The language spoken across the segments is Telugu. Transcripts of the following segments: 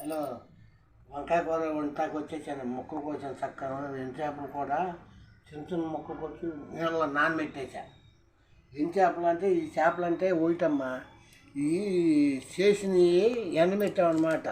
హలో వంకాయ కూర వంటాకి వచ్చేసాను. ముక్కలు కోసాను చక్కగా. ఎంచేపలు కూడా చిన్న చిన్న ముక్కలు కొట్టి నీళ్ళలో నానబెట్టేసా ఏం చేపలు అంటే ఈ చేపలు అంటే ఒకటమ్మా ఈ చేసినవి ఎండబెట్టామన్నమాట.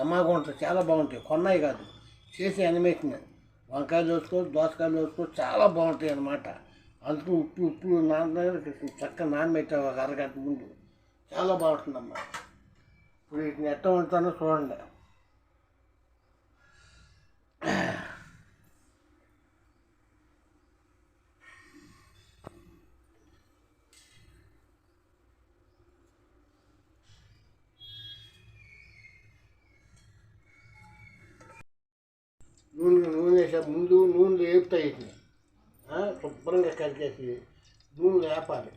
ఎమ్మగా ఉంటాయి చాలా బాగుంటాయి. కొన్నాయి కాదు చేసి ఎండబెట్టినాయి. వంకాయలు వేసుకోవచ్చు దోసకాయలు వేసుకోవచ్చు చాలా బాగుంటాయి అన్నమాట. అందుకు ఉప్పు ఉప్పు నాన్న చక్కగా నానబెట్టావు ఒక అరగంట ముందు. చాలా బాగుంటుందమ్మా. ఇప్పుడు వీటిని ఎట్ట ఉంటానో చూడండి. నూనె నూనె వేసే ముందు నూనె లేపుతాయి శుభ్రంగా కలిగేసి నూనె వేపాలి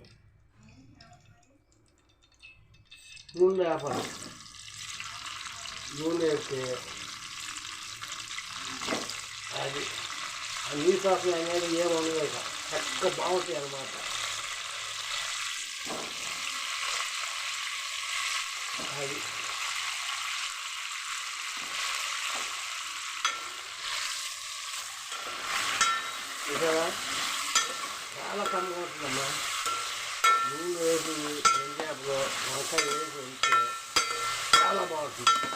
నూనె వేపాలి నూనె వేస్తే అది ఆ నీరు శాతం అనేది ఏమనలేదు చక్క చక్కగా బాగుంటాయి అన్నమాట. అది. చూసావా? చాలా కమ్మగా ఉంటుందమ్మా. నూనె వేసి వెంజాపులో వంకాయ వేసి ఉంటే చాలా బాగుంటుంది.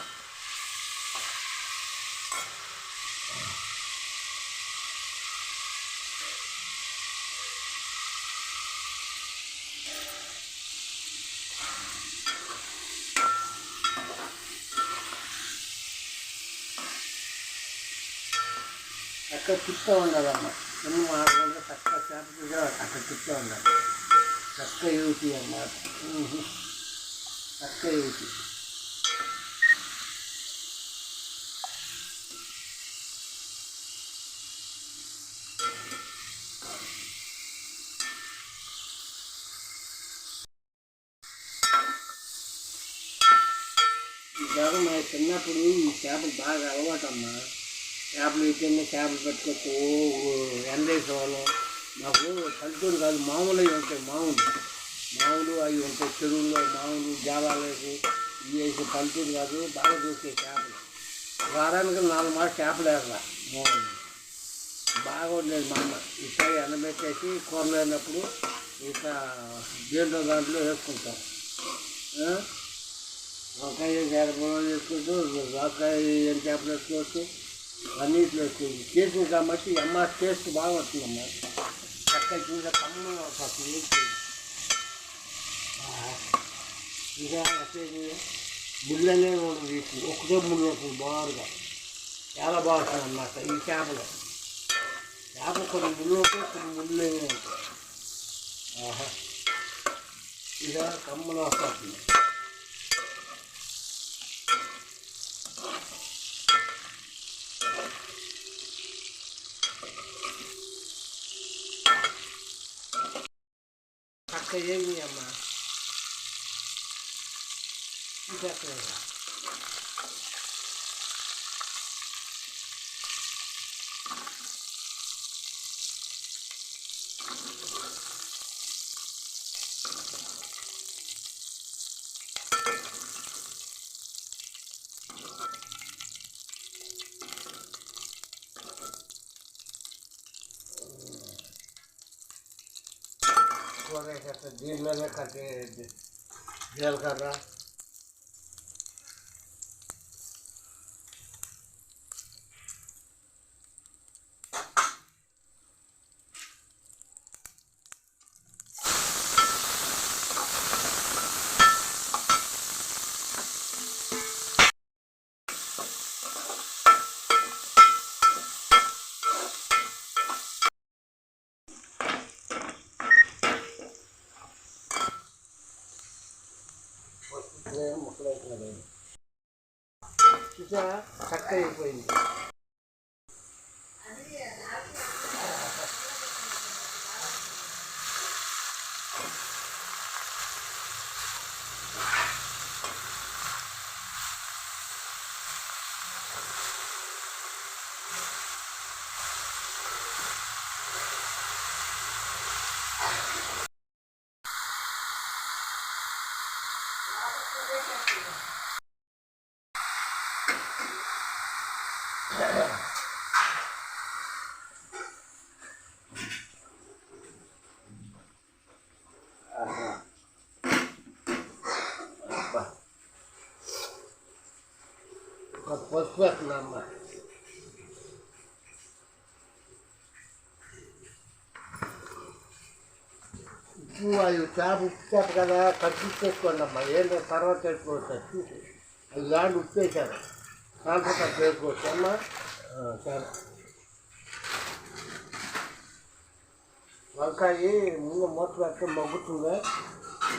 చక్కగా తిప్పే ఉండాలమ్మా ఎన్ని మాటలు చక్కగా చేపలుగా అక్కడ తిప్పే ఉండాలి చక్క యూటీ అన్నమాట. చక్క చక్కగా యూతి మా చిన్నప్పుడు ఈ చేపలు బాగా అలవాటమ్మా. చేపలు ఎత్తిన చేపలు పెట్టుకొచ్చి ఓ ఎండేసేవాళ్ళం మాకు పల్లెటూరు కాదు మామూలు అవి ఉంటాయి మామూలు. మామూలు అవి ఉంటాయి చెరువుల్లో మామూలు జాలాలు వేసి ఇవి వేసి పల్లెటూరు కాదు బాగా దొరికే చేపలు. వారానికి నాలుగు మాట చేపలు వేస్తా. మామూలు. బాగా ఉండేది మా అమ్మ. ఈసారి ఎండబెట్టేసి కూరలు వేసినప్పుడు ఇట్లా దేంట్లో దాంట్లో వేసుకుంటాం. ఆ? వంకాయ చేపలు వేసుకుంటూ దోసకాయ ఏం చేపలు వేసుకోవచ్చు? అన్నింటిలో వేసుకోవచ్చు చేసిన కాబట్టి అమ్మ టేస్ట్ బాగా వస్తుందమ్మా చక్కగా చూసే కమ్మగా వస్తుంది ఇంకా వచ్చేది ముళ్ళనే అనేది ఉండదు వీటికి ఒకటే ముళ్ళు వస్తుంది బాగుగా చాలా బాగుంటుంది అన్నమాట ఈ చేపలు. చేప కొన్ని ముళ్ళు ఉంటాయి కొన్ని ముళ్ళు ఉంటాయి. ఆహా. ఇక కమ్మలు వస్తుంది ఇంకెక్కడ కూర వేసేస్తా దీనిలోనే కట్టి జీలకర్ర ఇదే ముక్కలు అవుతున్నాయి. చూసా చక్క అయిపోయింది. ఒక పసుపు వేస్తున్నామ్మా ఉప్పు అది చేప ఉప్పు చేప కదా తగ్గించేసుకోండి అమ్మా ఏంటో తర్వాత వేసుకోవచ్చు అది చూసి అది దాంట్లో ఉప్పు వేసాను దాంట్లో తక్కువ వేసుకోవచ్చు అమ్మా ఆ, సరే వంకాయ ముందు మూత పెడితే మగ్గుతుంది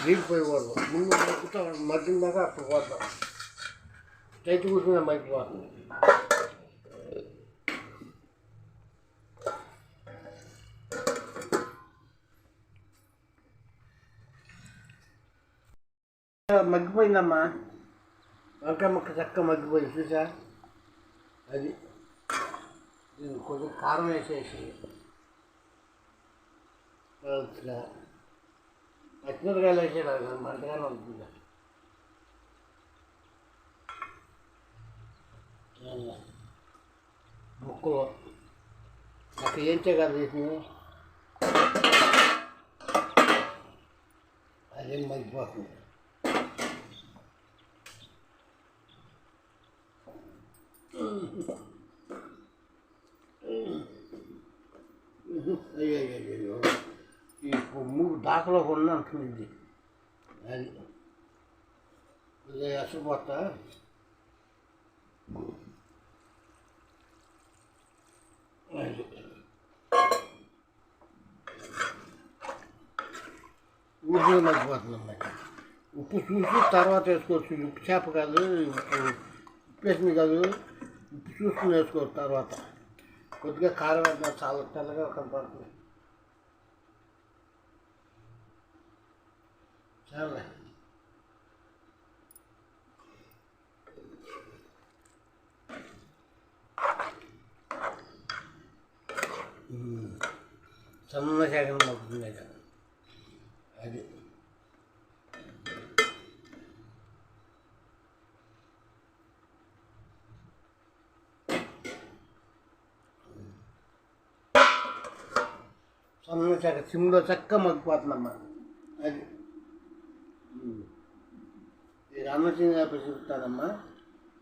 దిగిపోయి దిగిపోయేవాడు ముందు మగ్గుతా మగ్గిన దాకా అప్పుడు పోతాం టైట్ కూర్చున్నా మగ్గిపోతుంది మగ్గిపోయిందమ్మా. వంకాయ ముక్క చక్క మగ్గిపోయింది చూసా అది. దీనికి కొంచెం కారం వేసేసి పచ్చిమిరకాయలు వేసేలాగా మంటగానే ఉంటుంది. అలా. ముక్కలు అక్కడ ఏంచే కదా చేసింది అదేం మగ్గిపోతుంది అయ్యో అయ్యో ఈ మూడు దాకలో ఉన్న అంటుంది అది. అసలు అసలుపోతా అది ఉప్పు మగ్గిపోతుంది ఉప్పు చూసి తర్వాత వేసుకోవచ్చు. ఉప్పు చేప కాదు ఉప్పు ఉప్పు కాదు ఉప్పు చూసుకుని వేసుకోవచ్చు తర్వాత. కొద్దిగా కారం వేద్దాం చాలా తెల్లగా కనపడుతుంది. చాలా సన్న శాఖను మొక్కుతుంది కదా. అది. సన్న సిమ్లో చక్క మగ్గిపోతుందమ్మా. అది. రామచంద్ర ఇది అన్నచింగా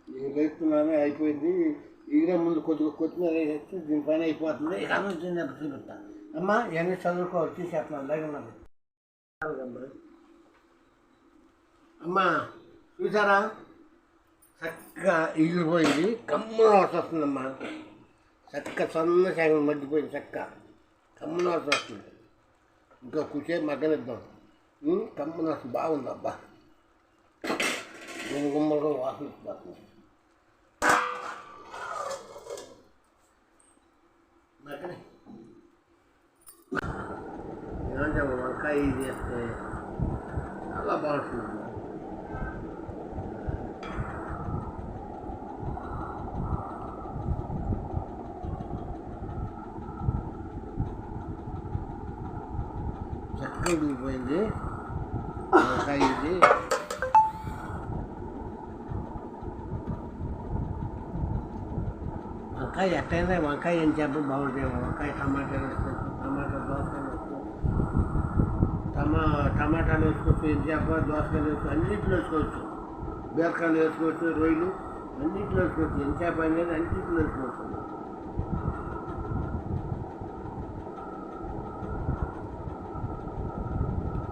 ఇది వేస్తున్నాను అయిపోయింది. ఇదే ముందు కొద్దిగా కొత్తిమీర వేసేస్తే దీనిపైన అయిపోతుంది. రామచంద్ర అన్నచింగా చూపిస్తాను అమ్మా ఇవన్నీ చదువుకోవాలి తీసేస్తున్నాను దగ్గర అమ్మా చూసారా? చక్కగా ఇగిలిపోయింది కమ్మున వాసన వస్తుందమ్మా. చక్క సన్న శాఖ మగ్గిపోయింది చక్క. కమ్మున వాసన వస్తుంది. ఇంకా కూర్చే మగ్గనిద్దాం. కమ్మున వాసన బాగుంది అబ్బా గుమ్మ వాసన వస్తుంది మగ్గని ఏమంటే వంకాయ ఇది చేస్తే చాలా బాగుంటుంది చక్కగా ఉడికిపోయింది వంకాయ ఇది వంకాయ ఎట్టయినా వంకాయ ఏం చెప్ప బాగుంటాయి వంకాయ టమాటాలు వేసుకోవచ్చు టమాటా దోసకాయలు వేసుకోవచ్చు టమా టమాటాలు వేసుకోవచ్చు ఎంజాప దోసకాయలు వేసుకోవచ్చు అన్నింటిలో వేసుకోవచ్చు. బీరకాయలు వేసుకోవచ్చు రొయ్యలు అన్నింటిలో వేసుకోవచ్చు. ఏం అనేది అన్నింటిలో వేసుకోవచ్చు.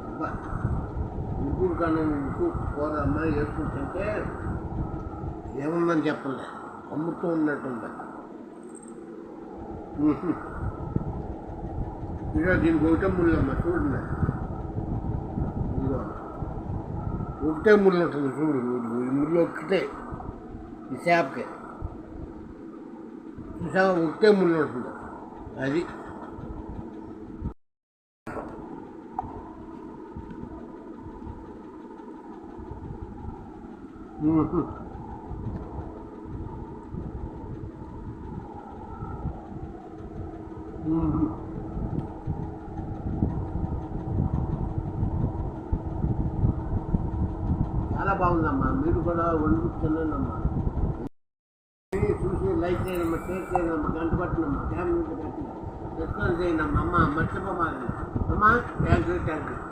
అబ్బా! ముగ్గురు కన్నా ముగ్గురు కూర అమ్మాయి వేసుకుంటుంటే ఏముందని చెప్పలే. అమ్ముతూ ఉన్నట్టుంది ఇక దీనికి ఒకటే ముళ్ళు చూడండి ఇదిగో ఒకటే ముళ్ళు ఉంటుంది చూడు ఈ ముళ్ళు ఒక్కటే ఈ చేపకి చూసావా? ఒకటే ముళ్ళు ఉంటుంది. అది. ఉహు. బాగుందమ్మా మీరు కూడా వండు తినండమ్మా చూసి లైక్ చేయనమ్మా షేర్ చేయనమ్మా గంట పట్టినమ్మా ఫ్యామిలీ కట్టి సబ్స్క్రైబ్ చేయనమ్మా అమ్మ మర్చిపోమాలి అమ్మా థ్యాంక్ యూ థ్యాంక్ యూ